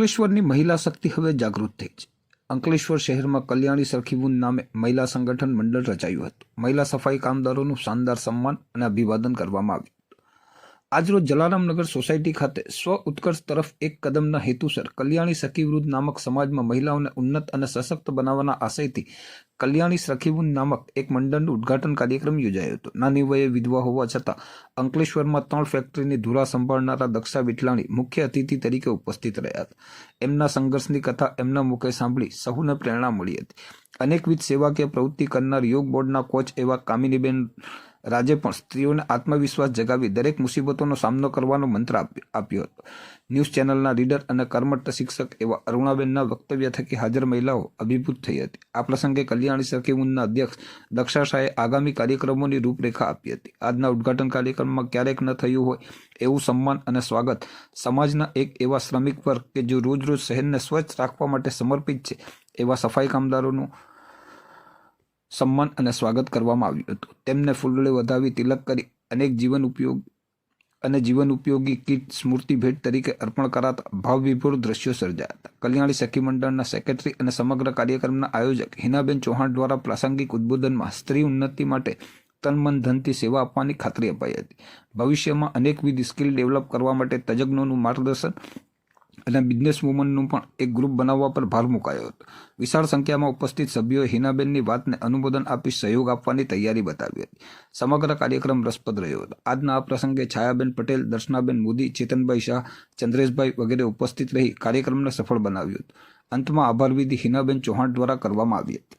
અંકલેશ્વરની મહિલા શક્તિ હવે જાગૃત થઈ છે. અંકલેશ્વર શહેરમાં કલ્યાણી સરખીબુન નામે મહિલા સંગઠન મંડળ રચાયું હતું. મહિલા સફાઈ કામદારોનું શાનદાર સન્માન અને અભિવાદન કરવામાં આવ્યું. આજરોજ જલારામનગર સોસાયટી ખાતે સ્વ ઉત્કર્ષ તરફ એક કદમના હેતુસર કલ્યાણી સખીવૃદ્ધ નામક સમાજમાં મહિલાઓને ઉન્નત અને સશક્ત બનાવવાના આશયથી કલ્યાણી સખીવૃદ્ધ નામક એક મંડળનું ઉદ્ઘાટન કાર્યક્રમ યોજાયો હતો. નાની વયે વિધવા હોવા છતાં અંકલેશ્વરમાં ત્રણ ફેક્ટરીની ધુરા સંભાળનારા દક્ષા વિઠલાણી મુખ્ય અતિથિ તરીકે ઉપસ્થિત રહ્યા હતા. એમના સંઘર્ષની કથા એમના મુખે સાંભળી સહુને પ્રેરણા મળી હતી. અનેકવિધ સેવાકીય પ્રવૃત્તિ કરનાર યોગ બોર્ડના કોચ એવા કામિનીબેન રાજે પણ સ્ત્રીઓને આત્મવિશ્વાસ જગાવી દરેક મુસીબતોનો સામનો કરવાનો મંત્ર આપ્યો હતો. ન્યૂઝ ચેનલના રીડર અને કર્મઠ શિક્ષક એવા અરુણાબેનના વક્તવ્ય થકી હાજર મહિલાઓ અભિભૂત થઈ હતી. આ પ્રસંગે કલ્યાણી સરખીમુંદના અધ્યક્ષ દક્ષા શાહે આગામી કાર્યક્રમોની રૂપરેખા આપી હતી. આજના ઉદ્ઘાટન કાર્યક્રમમાં ક્યારેક ન થયું હોય એવું સન્માન અને સ્વાગત સમાજના એક એવા શ્રમિક વર્ગ કે જો રોજ રોજ શહેરને સ્વચ્છ રાખવા માટે સમર્પિત છે, એવા સફાઈ કામદારોનું સન્માન અને સ્વાગત કરવામાં આવ્યું હતું. તેમને ફૂલડે વધાવી તિલક કરી અનેક જીવન ઉપયોગ અને જીવન ઉપયોગી કીટ સ્મૃતિ ભેટ તરીકે અર્પણ કરાતા ભાવવિભોર દ્રશ્યો સર્જાયા હતા. કલ્યાણી સખી મંડળના સેક્રેટરી અને સમગ્ર કાર્યક્રમના આયોજક હિનાબેન ચૌહાણ દ્વારા પ્રાસંગિક ઉદ્બોધનમાં સ્ત્રી ઉન્નતિ માટે તન મન ધનથી સેવા આપવાની ખાતરી અપાઈ હતી. ભવિષ્યમાં અનેકવિધ સ્કિલ ડેવલપ કરવા માટે તજજ્ઞોનું માર્ગદર્શન અને બિઝનેસ વુમનનું પણ એક ગ્રુપ બનાવવા પર ભાર મુકાયો હતો. વિશાળ સંખ્યામાં ઉપસ્થિત સભ્યોએ હિનાબેનની વાતને અનુમોદન આપી સહયોગ આપવાની તૈયારી બતાવી હતી. સમગ્ર કાર્યક્રમ રસપ્રદ રહ્યો હતો. આજના આ પ્રસંગે છાયાબેન પટેલ, દર્શનાબેન મોદી, ચેતનભાઈ શાહ, ચંદ્રેશભાઈ વગેરે ઉપસ્થિત રહી કાર્યક્રમને સફળ બનાવ્યો હતો. અંતમાં આભાર વિધિ હિનાબેન ચૌહાણ દ્વારા કરવામાં આવી હતી.